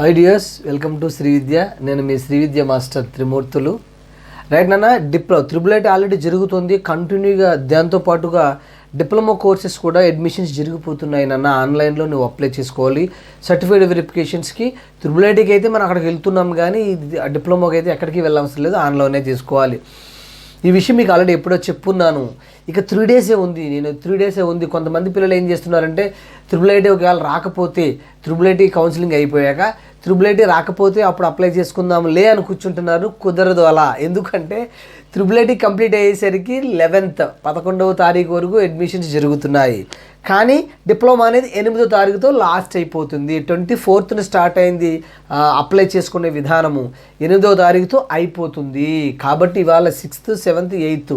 Ideas welcome to Sri Vidya నేను మీ Sri Vidya master Trimurthulu right నాన్న డిప్లో త్రిబుల్ ఐటీ ఆల్రెడీ జరుగుతుంది. కంటిన్యూగా దాంతో పాటుగా డిప్లొమా కోర్సెస్ కూడా అడ్మిషన్స్ జరిగిపోతున్నాయి నాన్న ఆన్లైన్లో నువ్వు అప్లై చేసుకోవాలి. సర్టిఫైడ్ వెరిఫికేషన్స్కి త్రిబుల్ ఐటీకి అయితే మనం అక్కడికి వెళ్తున్నాం కానీ ఇది డిప్లొమాకి అయితే ఎక్కడికి వెళ్ళవసరం లేదు. ఆన్లైన్లోనే తీసుకోవాలి. ఈ విషయం మీకు ఆల్రెడీ ఎప్పుడో చెప్పున్నాను. ఇక త్రీ డేసే ఉంది. నేను త్రీ డేసే ఉంది. కొంతమంది పిల్లలు ఏం చేస్తున్నారంటే త్రిబుల్ ఐటీ ఒకవేళ రాకపోతే త్రిబుల్ ఐటీ కౌన్సిలింగ్ అయిపోయాక త్రిబుల్ ఐటీ రాకపోతే అప్పుడు అప్లై చేసుకుందాం లే అని కూర్చుంటున్నారు కుదరదు అలా. ఎందుకంటే త్రిబుల్ ఐటీ కంప్లీట్ అయ్యేసరికి లెవెన్త్ పదకొండవ తారీఖు వరకు అడ్మిషన్స్ జరుగుతున్నాయి. కానీ డిప్లొమా అనేది ఎనిమిదో తారీఖుతో లాస్ట్ అయిపోతుంది. ట్వంటీ ఫోర్త్న స్టార్ట్ అయింది అప్లై చేసుకునే విధానము. ఎనిమిదో తారీఖుతో అయిపోతుంది. కాబట్టి ఇవాళ సిక్స్త్ సెవెంత్ ఎయిత్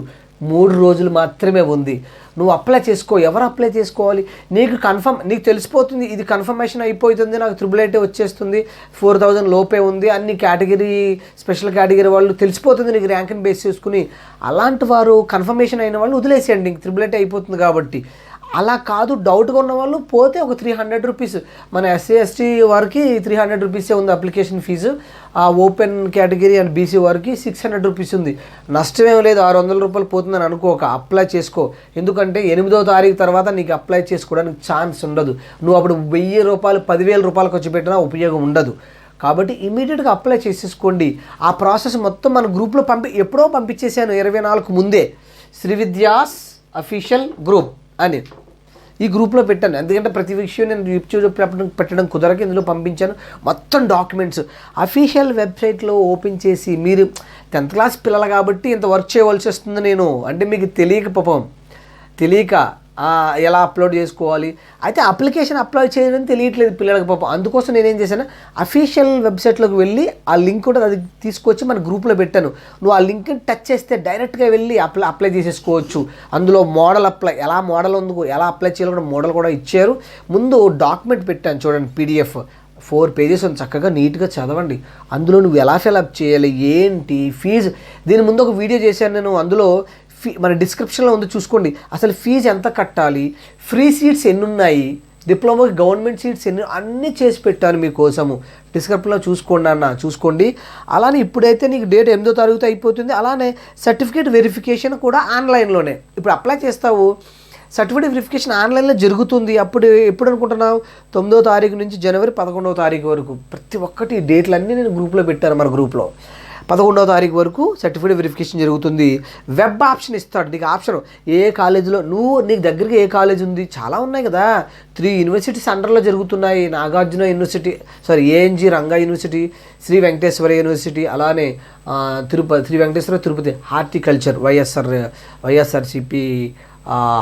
మూడు రోజులు మాత్రమే ఉంది. నువ్వు అప్లై చేసుకో ఎవరు అప్లై చేసుకోవాలి? నీకు కన్ఫర్మ్ నీకు తెలిసిపోతుంది ఇది కన్ఫర్మేషన్ అయిపోతుంది నాకు త్రిబుల్ ఎయిట్ వచ్చేస్తుంది ఫోర్ థౌజండ్ లోపే ఉంది అన్ని కేటగిరీ స్పెషల్ కేటగిరీ వాళ్ళు తెలిసిపోతుంది నీకు ర్యాంక్ని బేస్ చేసుకుని. అలాంటి వారు కన్ఫర్మేషన్ అయిన వాళ్ళు వదిలేసేయండి ఇంక త్రిబుల్ ఎయిట్ అయిపోతుంది కాబట్టి. అలా కాదు డౌట్గా ఉన్న వాళ్ళు పోతే ఒక త్రీ హండ్రెడ్ రూపీస్ మన ఎస్సీ ఎస్టీ వారికి త్రీ హండ్రెడ్ రూపీసే ఉంది అప్లికేషన్ ఫీజు ఆ ఓపెన్ కేటగిరీ అండ్ బీసీ వారికి సిక్స్ హండ్రెడ్ రూపీస్ ఉంది. నష్టమేం లేదు ఆరు వందల రూపాయలు పోతుందని అనుకోక అప్లై చేసుకో. ఎందుకంటే ఎనిమిదో తారీఖు తర్వాత నీకు అప్లై చేసుకోవడానికి ఛాన్స్ ఉండదు. నువ్వు అప్పుడు వెయ్యి రూపాయలు పదివేల రూపాయలు ఖర్చు పెట్టినా ఉపయోగం ఉండదు. కాబట్టి ఇమీడియట్గా అప్లై చేసేసుకోండి. ఆ ప్రాసెస్ మొత్తం మన గ్రూప్లో పంపి ఎప్పుడో పంపించేశాను ఇరవై నాలుగు ముందే. శ్రీ విద్యాస్ అఫీషియల్ గ్రూప్ అని. ఈ గ్రూప్లో పెట్టాను. ఎందుకంటే ప్రతి విషయం నేను యూట్యూబ్ పెట్టడం పెట్టడం కుదరక ఇందులో పంపించాను. మొత్తం డాక్యుమెంట్స్. అఫీషియల్ వెబ్సైట్లో ఓపెన్ చేసి మీరు టెన్త్ క్లాస్ పిల్లలు కాబట్టి ఇంత వర్క్ చేయవలసి వస్తుంది నేను. అంటే మీకు తెలియక పాపం. తెలియక ఎలా అప్లోడ్ చేసుకోవాలి? అయితే అప్లికేషన్ అప్లోడ్ చేయడం తెలియట్లేదు పిల్లలకి పాపం. అందుకోసం నేనేం చేశాను? అఫీషియల్ వెబ్సైట్లోకి వెళ్ళి ఆ లింక్ కూడా అది తీసుకొచ్చి మన గ్రూప్లో పెట్టాను. నువ్వు ఆ లింక్ని టచ్ చేస్తే డైరెక్ట్గా వెళ్ళి అప్లై అప్లై చేసేసుకోవచ్చు. అందులో మోడల్ అప్లై ఎలా మోడల్ ఉంది ఎలా అప్లై చేయాలో కూడా మోడల్ కూడా ఇచ్చారు. ముందు డాక్యుమెంట్ పెట్టాను చూడండి పీడిఎఫ్ ఫోర్ పేజెస్ ఉంది చక్కగా నీట్గా చదవండి. అందులో నువ్వు ఎలా ఫిలప్ చేయాలి ఏంటి ఫీజు దీని ముందు ఒక వీడియో చేశాను నేను అందులో ఫీ మన డిస్క్రిప్షన్లో ఉంది చూసుకోండి. అసలు ఫీజు ఎంత కట్టాలి? ఫ్రీ సీట్స్ ఎన్ని ఉన్నాయి డిప్లొమాకి గవర్నమెంట్ సీట్స్ ఎన్ని? అన్నీ చేసి పెట్టాను మీకోసము. డిస్క్రిప్షన్లో చూసుకోండి అన్న చూసుకోండి. అలానే ఇప్పుడైతే నీకు డేట్ ఎనిమిదో తారీఖుతో అయిపోతుంది. అలానే సర్టిఫికేట్ వెరిఫికేషన్ కూడా ఆన్లైన్లోనే ఇప్పుడు అప్లై చేస్తావు. సర్టిఫికేట్ వెరిఫికేషన్ ఆన్లైన్లో జరుగుతుంది. అప్పుడు ఎప్పుడు అనుకుంటున్నావు? తొమ్మిదో తారీఖు నుంచి జనవరి పదకొండవ తారీఖు వరకు. ప్రతి ఒక్కటి డేట్లన్నీ నేను గ్రూప్లో పెట్టాను మన గ్రూప్లో పదకొండవ తారీఖు వరకు సర్టిఫికేట్ వెరిఫికేషన్ జరుగుతుంది. వెబ్ ఆప్షన్ ఇస్తాడు. నీకు ఆప్షన్ ఏ కాలేజీలో నువ్వు నీకు దగ్గరికి ఏ కాలేజ్ ఉంది? చాలా ఉన్నాయి కదా. త్రీ యూనివర్సిటీస్ అండర్లో జరుగుతున్నాయి. Nagarjuna university sorry ANG Ranga university Sri Venkateswara university అలానే Tirupati Sri Venkateswara Tirupati horticulture YSR YSRCP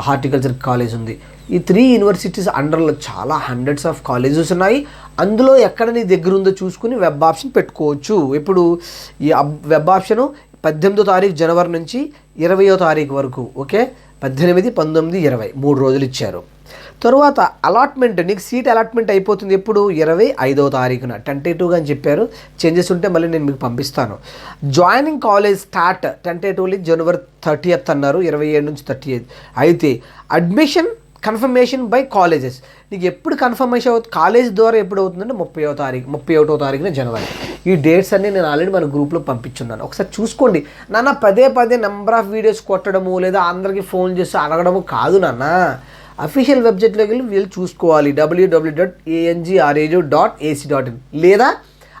horticulture college ఉంది. ఈ త్రీ యూనివర్సిటీస్ అండర్లో చాలా హండ్రెడ్స్ ఆఫ్ కాలేజెస్ ఉన్నాయి. అందులో ఎక్కడ నీ దగ్గర ఉందో చూసుకుని వెబ్ ఆప్షన్ పెట్టుకోవచ్చు. ఇప్పుడు ఈ వెబ్ ఆప్షను పద్దెనిమిదో తారీఖు జనవరి నుంచి ఇరవయో తారీఖు వరకు ఓకే? పద్దెనిమిది పంతొమ్మిది ఇరవై మూడు రోజులు ఇచ్చారు. తరువాత అలాట్మెంట్ నీకు సీట్ అలాట్మెంట్ అయిపోతుంది ఎప్పుడు? ఇరవై ఐదవ తారీఖున. టెంటేటివ్గా అని చెప్పారు. చేంజెస్ ఉంటే మళ్ళీ నేను మీకు పంపిస్తాను. Joining college start tentatively January thirtieth అన్నారు. ఇరవై ఏడు నుంచి థర్టీ ఎయిత్ అయితే అడ్మిషన్ కన్ఫర్మేషన్ బై కాలేజెస్. నీకు ఎప్పుడు కన్ఫర్మేషన్ అవుతుంది కాలేజ్ ద్వారా ఎప్పుడు అవుతుందంటే ముప్పై తారీఖు ముప్పై ఒకటో తారీఖున జనవరి. ఈ డేట్స్ అన్ని నేను ఆల్రెడీ మన గ్రూప్లో పంపించున్నాను. ఒకసారి చూసుకోండి. నాన్న పదే పదే నెంబర్ ఆఫ్ వీడియోస్ కొట్టడము లేదా అందరికీ ఫోన్ చేసి అడగడము కాదు నాన్న. అఫీషియల్ వెబ్సైట్లోకి వెళ్ళి వీళ్ళు చూసుకోవాలి. WW dot ANGRAU dot AC dot in లేదా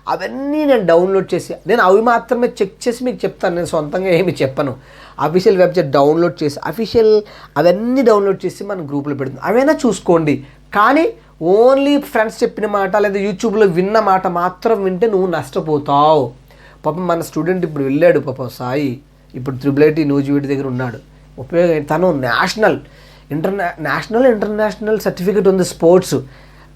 అవన్నీ నేను డౌన్లోడ్ చేసి నేను అవి మాత్రమే చెక్ చేసి మీకు చెప్తాను. నేను సొంతంగా ఏమి చెప్పను. అఫీషియల్ వెబ్సైట్ డౌన్లోడ్ చేసి అఫీషియల్ అవన్నీ డౌన్లోడ్ చేసి మన గ్రూప్లో పెడుతుంది. అవైనా చూసుకోండి. కానీ ఓన్లీ ఫ్రెండ్స్ చెప్పిన మాట లేదా యూట్యూబ్లో విన్న మాట మాత్రం వింటే నువ్వు నష్టపోతావు. పాపం మన స్టూడెంట్ ఇప్పుడు వెళ్ళాడు పాపం సాయి. ఇప్పుడు త్రిబుల్ ఐటీ నూజివీడి దగ్గర ఉన్నాడు. ఉపయోగం తను నేషనల్ ఇంటర్నా నేషనల్ ఇంటర్నేషనల్ సర్టిఫికేట్ ఉంది స్పోర్ట్స్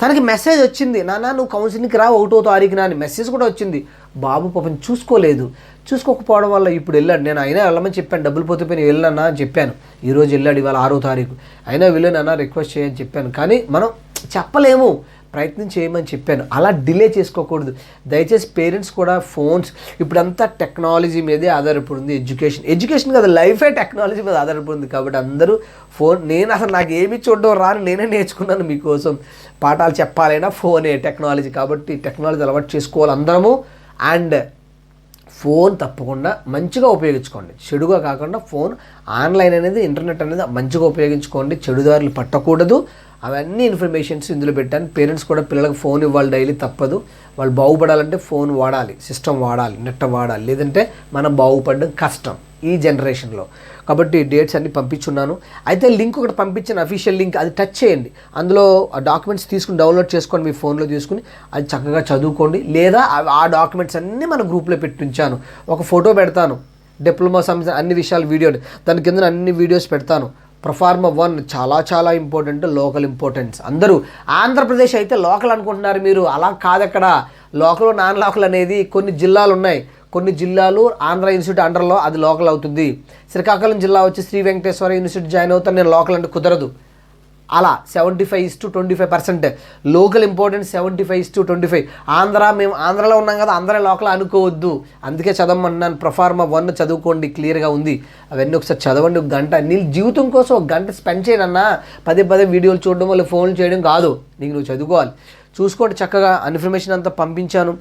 తనకి మెసేజ్ వచ్చింది నాన్న నువ్వు కౌన్సిలింగ్కి రా ఒకటో తారీఖున అని మెసేజ్ కూడా వచ్చింది. బాబు పాపం చూసుకోలేదు. చూసుకోకపోవడం వల్ల ఇప్పుడు వెళ్ళాడు. నేను అయినా వెళ్ళమని చెప్పాను. డబ్బులు పోతే పోయి నేను వెళ్ళానా అని చెప్పాను. ఈరోజు వెళ్ళాడు ఇవాళ ఆరో తారీఖు. అయినా వెళ్ళానన్నా రిక్వెస్ట్ చేయని చెప్పాను. కానీ మనం చెప్పలేము. ప్రయత్నం చేయమని చెప్పాను. అలా డిలే చేసుకోకూడదు. దయచేసి పేరెంట్స్ కూడా ఫోన్స్ ఇప్పుడంతా టెక్నాలజీ మీదే ఆధారపడి ఉంది ఎడ్యుకేషన్ ఎడ్యుకేషన్ కదా లైఫే టెక్నాలజీ మీద ఆధారపడి ఉంది కాబట్టి అందరూ ఫోన్ నేను అసలు నాకు ఏమి చూడడం రాని నేనే నేర్చుకున్నాను మీకోసం. పాఠాలు చెప్పాలైనా ఫోనే టెక్నాలజీ కాబట్టి టెక్నాలజీ అలవాటు చేసుకోవాలి అందరము. అండ్ ఫోన్ తప్పకుండా మంచిగా ఉపయోగించుకోండి. చెడుగా కాకుండా ఫోన్ ఆన్లైన్ అనేది ఇంటర్నెట్ అనేది మంచిగా ఉపయోగించుకోండి. చెడుదారులు పట్టకూడదు. అవన్నీ ఇన్ఫర్మేషన్స్ ఇందులో పెట్టాను. పేరెంట్స్ కూడా పిల్లలకు ఫోన్ ఇవ్వాలి డైలీ తప్పదు. వాళ్ళు బాగుపడాలంటే ఫోన్ వాడాలి సిస్టమ్ వాడాలి నెట్ వాడాలి. లేదంటే మనం బాగుపడడం కష్టం ఈ జనరేషన్లో. కాబట్టి డేట్స్ అన్ని పంపించున్నాను. అయితే లింక్ ఒకటి పంపించిన అఫీషియల్ లింక్. అది టచ్ చేయండి. అందులో ఆ డాక్యుమెంట్స్ తీసుకుని డౌన్లోడ్ చేసుకొని మీ ఫోన్లో తీసుకుని అది చక్కగా చదువుకోండి. లేదా ఆ- ఆ డాక్యుమెంట్స్ అన్నీ మన గ్రూప్లో పెట్టించాను ఒక ఫోటో పెడతాను. డిప్లొమా సంబంధించిన అన్ని విషయాలు వీడియో దాని కింద అన్ని వీడియోస్ పెడతాను. ప్రొఫార్మ వన్ చాలా చాలా ఇంపార్టెంట్ లోకల్ ఇంపార్టెన్స్ అందరూ ఆంధ్రప్రదేశ్ అయితే లోకల్ అనుకుంటున్నారు మీరు. అలా కాదక్కడ. లోకల్ నాన్ లోకల్ అనేది కొన్ని జిల్లాలు ఉన్నాయి. కొన్ని జిల్లాలు ఆంధ్ర యూనివర్సిటీ అండర్లో అది లోకల్ అవుతుంది. శ్రీకాకుళం జిల్లా వచ్చి శ్రీ వెంకటేశ్వర యూనివర్సిటీ జాయిన్ అవుతాను నేను లోకల్ అంటే కుదరదు. అలా seventy five is to twenty five percent local importance seventy five is to twenty five Andhra మేము ఆంధ్రలో ఉన్నాం కదా ఆంధ్ర లోకల్ అనుకోవద్దు. అందుకే చదవమన్నాను ప్రొఫార్మా వన్ చదువుకోండి క్లియర్గా ఉంది. అవన్నీ ఒకసారి చదవండి ఒక గంట. నీ జీవితం కోసం ఒక గంట స్పెండ్ చేయను పదే పదే వీడియోలు చూడడం వల్ల ఫోన్లు చేయడం కాదు. నీకు నువ్వు చదువుకోవాలి. చూసుకోండి చక్కగా ఇన్ఫర్మేషన్ అంతా పంపించాను.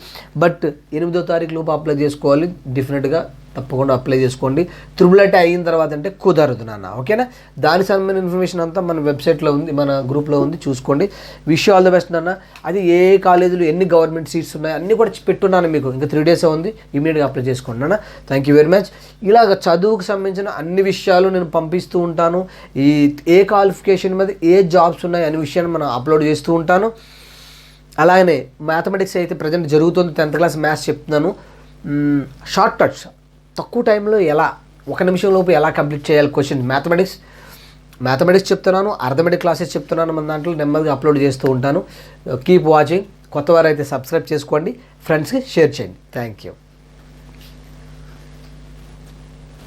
బట్ ఎనిమిదో తారీఖు లోపు అప్లై చేసుకోవాలి. డెఫినెట్గా తప్పకుండా అప్లై చేసుకోండి. త్రిబుల్ ఐటీ అయిన తర్వాత అంటే కుదరదు నాన్న ఓకేనా? దానికి సంబంధించిన ఇన్ఫర్మేషన్ అంతా మన వెబ్సైట్లో ఉంది మన గ్రూప్లో ఉంది చూసుకోండి. విష్ ఆల్ ద బెస్ట్ నాన్న. అది ఏ కాలేజీలో ఎన్ని గవర్నమెంట్ సీట్స్ ఉన్నాయి అన్నీ కూడా పెట్టున్నాను మీకు. ఇంకా త్రీ డేస్ ఉంది ఇమీడియట్గా అప్లై చేసుకోండి నాన్న. థ్యాంక్ యూ వెరీ మచ్ ఇలాగ చదువుకు సంబంధించిన అన్ని విషయాలు నేను పంపిస్తూ ఉంటాను. ఈ ఏ క్వాలిఫికేషన్ మీద ఏ జాబ్స్ ఉన్నాయి అనే విషయాన్ని మనం అప్లోడ్ చేస్తూ ఉంటాను. అలాగనే మ్యాథమెటిక్స్ అయితే ప్రజెంట్ జరుగుతుంది. టెన్త్ క్లాస్ మ్యాథ్స్ చెప్తున్నాను. షార్ట్ కట్స్ తక్కువ టైంలో ఎలా ఒక నిమిషం లోపు ఎలా కంప్లీట్ చేయాలి క్వశ్చన్ మ్యాథమెటిక్స్ మ్యాథమెటిక్స్ చెప్తున్నాను. అర్థమెటిక్ క్లాసెస్ చెప్తున్నాను. మన దాంట్లో నెమ్మదిగా అప్లోడ్ చేస్తూ ఉంటాను. కీప్ వాచింగ్ కొత్త వారు అయితే సబ్స్క్రైబ్ చేసుకోండి ఫ్రెండ్స్కి షేర్ చేయండి. Thank you